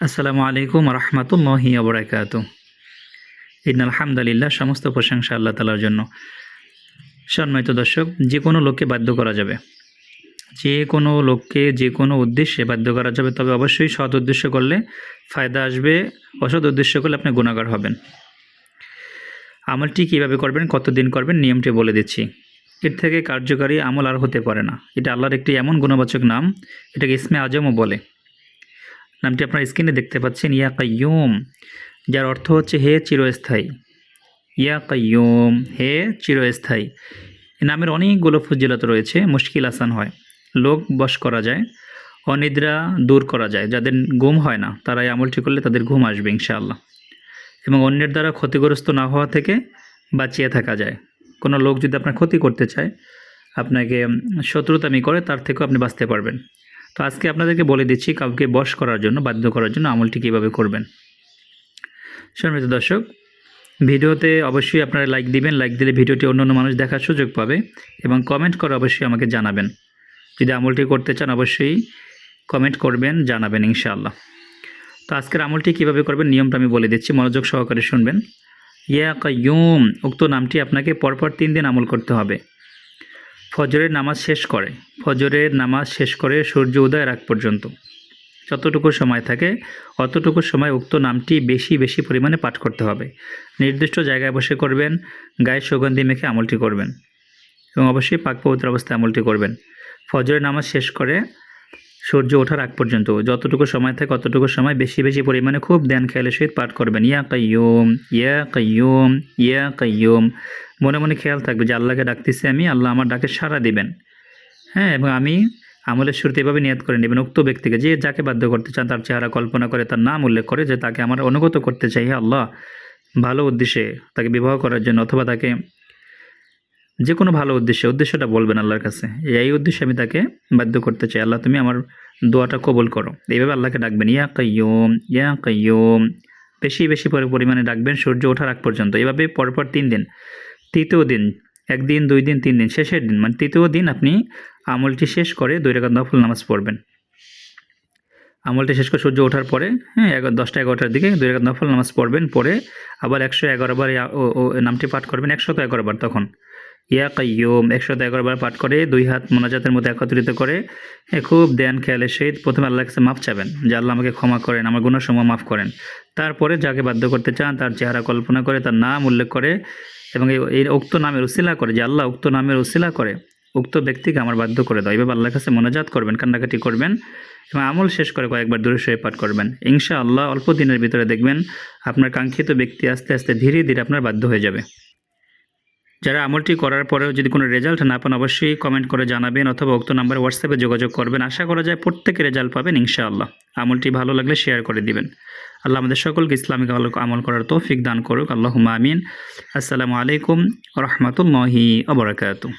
আসসালামু আলাইকুম রহমতুল্লাহি আবরাকাত ইন আলহামদুলিল্লাহ সমস্ত প্রশংসা আল্লাহ তালার জন্য। সম্মানিত দর্শক, যে কোনো লোককে বাধ্য করা যাবে। যে কোনো লোককে যে কোনো উদ্দেশ্যে বাধ্য করা যাবে, তবে অবশ্যই সৎ উদ্দেশ্য করলে ফায়দা আসবে, অসৎ উদ্দেশ্য করলে আপনি গুণাগার হবেন। আমলটি কীভাবে করবেন, কতদিন করবেন, নিয়মটি বলে দিচ্ছি। এর থেকে কার্যকারী আমল আর হতে পারে না। এটা আল্লাহর একটি এমন গুণবাচক নাম, এটাকে ইসমে আজমও বলে। নামটি আপনার স্ক্রিনে দেখতে পাচ্ছেন, ইয়া কাইয়ুম, যার অর্থ হচ্ছে হে চিরস্থায়ী। ইয়া কাইয়ুম, হে চিরস্থায়ী। এ নামের অনেকগুলো ফজিলত রয়েছে, মুশকিল আসান হয়। লোক বশ করা যায়, অনিদ্রা দূর করা যায়। যাদের ঘুম হয় না তারা এই আমলটি করলে তাদের ঘুম আসবে, ইনশাআল্লাহ। এবং অন্যের দ্বারা ক্ষতিগ্রস্ত না হওয়া থেকে বাঁচিয়ে থাকা যায়। কোনো লোক যদি আপনার ক্ষতি করতে চায়, আপনাকে শত্রুতামি করে, তার থেকেও আপনি বাঁচতে পারবেন। তো আজকে আপনাদেরকে বলে দিচ্ছি কাউকে বশ করার জন্য, বাধ্য করার জন্য আমলটি কীভাবে করবেন। সম্মানিত দর্শক, ভিডিওতে অবশ্যই আপনারা লাইক দিবেন লাইক দিলে ভিডিওটি অন্য অন্য মানুষ দেখার সুযোগ পাবে এবং কমেন্ট করে অবশ্যই আমাকে জানাবেন। যদি আমলটি করতে চান অবশ্যই কমেন্ট করবেন, জানাবেন ইনশাআল্লাহ। তো আজকের আমলটি কীভাবে করবেন নিয়মটা আমি বলে দিচ্ছি, মনোযোগ সহকারে শুনবেন। ইয়া কাইয়ুম, উক্ত নামটি আপনাকে পরপর তিন দিন আমল করতে হবে। ফজরের নামাজ শেষ করে। ফজরের নামাজ শেষ করে সূর্য উদয়ের আগ পর্যন্ত। যতটুকু সময় থাকে, অতটুকু সময় উক্ত নামটি বেশি বেশি পরিমাণে পাঠ করতে হবে। নির্দিষ্ট জায়গায় বসে করবেন, গায়ে সুগন্ধি মেখে আমলটি করবেন এবং অবশ্যই পাক পবিত্র অবস্থায় আমলটি করবেন। ফজরের নামাজ শেষ করে সূর্য ওঠার আগ পর্যন্ত যতটুকু সময় থাকে, অতটুকু সময় বেশি বেশি পরিমাণে খুব ধ্যান খেয়ালের সহিত পাঠ করবেন। ইয়া কাইয়ুম ইয়া কাইয়ুম ইয়া কাইয়ুম। মনে মনে খেয়াল থাকবে যে আল্লাহকে ডাকতেছি আমি, আল্লাহ আমার ডাকে সাড়া দিবেন। হ্যাঁ এবং আমি আমলের শুরুতে এভাবে নিয়াত করে নেবেন উক্ত ব্যক্তিকে, যে যাকে বাধ্য করতে চান, তার চেহারা কল্পনা করে, তার নাম উল্লেখ করে যে তাকে আমার অনুগত করতে চাই। আল্লাহ, ভালো উদ্দেশ্যে তাকে বিবাহ করার জন্য অথবা তাকে যে কোনো ভালো উদ্দেশ্যে, উদ্দেশ্যটা বলবেন আল্লাহর কাছে, এই উদ্দেশ্যে আমি তাকে বাধ্য করতে চাই। আল্লাহ, তুমি আমার দোয়াটা কবুল করো। এইভাবে আল্লাহকে ডাকবেন, ইয়া কাইয়ুম ইয়া কাইয়ুম। বেশি বেশি পরে পরিমাণে ডাকবেন, সূর্য ওঠার আগ পর্যন্ত। এভাবে পরপর তিন দিন তৃতীয় দিন, একদিন, দুই দিন, তিন দিন, শেষের দিন মানে তৃতীয় দিন আপনি আমলটি শেষ করে দুই রেখা নফল নামাজ পড়বেন। আমলটি শেষ করে সূর্য ওঠার পরে হ্যাঁ এগারো, দশটা, এগারোটার দিকে দুই রেখা নফল নামাজ পড়বেন পরে আবার একশো এগারো বার নামটি পাঠ করবেন, একশত এগারো বার তখন। ইয়া কাইয়ুম একশত এগারো বার পাঠ করে, দুই হাত মোনাজাতের মধ্যে একত্রিত করে খুব দেন খেয়ালের সহিত প্রথমে আল্লাহ কাছে মাফ চাবেন, যে আল্লাহ আমাকে ক্ষমা করেন, আমার গুণসমূহ মাফ করেন। তারপরে যাকে বাধ্য করতে চান, তার চেহারা কল্পনা করে, তার নাম উল্লেখ করে, এবং এই উক্ত নামের উসিলা করে, যে আল্লাহ উক্ত নামের উসিলা করে, উক্ত ব্যক্তিকে আমার বাধ্য করে দাও। এভাবে আল্লাহর কাছে মোনাজাত করবেন, কান্নাকাটি করবেন, এবং আমল শেষ করে কয়েকবার দূরে সয়ে পাঠ করবেন। ইনশা আল্লাহ অল্প দিনের ভিতরে দেখবেন আপনার কাঙ্ক্ষিত ব্যক্তি আস্তে আস্তে ধীরে ধীরে আপনার বাধ্য হয়ে যাবে। যারা আমলটি করার পরেও যদি কোনো রেজাল্ট না পান, অবশ্যই কমেন্ট করে জানাবেন অথবা উক্ত নাম্বার হোয়াটসঅ্যাপে যোগাযোগ করবেন। আশা করা যায় প্রত্যেকে রেজাল্ট পাবেন ইনশাআল্লাহ। আমলটি ভালো লাগলে শেয়ার করে দিবেন। আল্লাহ আমাদের সকলকে ইসলামিক আমল- আমল করার তৌফিক দান করুক। আল্লাহ আমিন। আসসালামু আলাইকুম রহমতুল্লাহি আবরাকাতু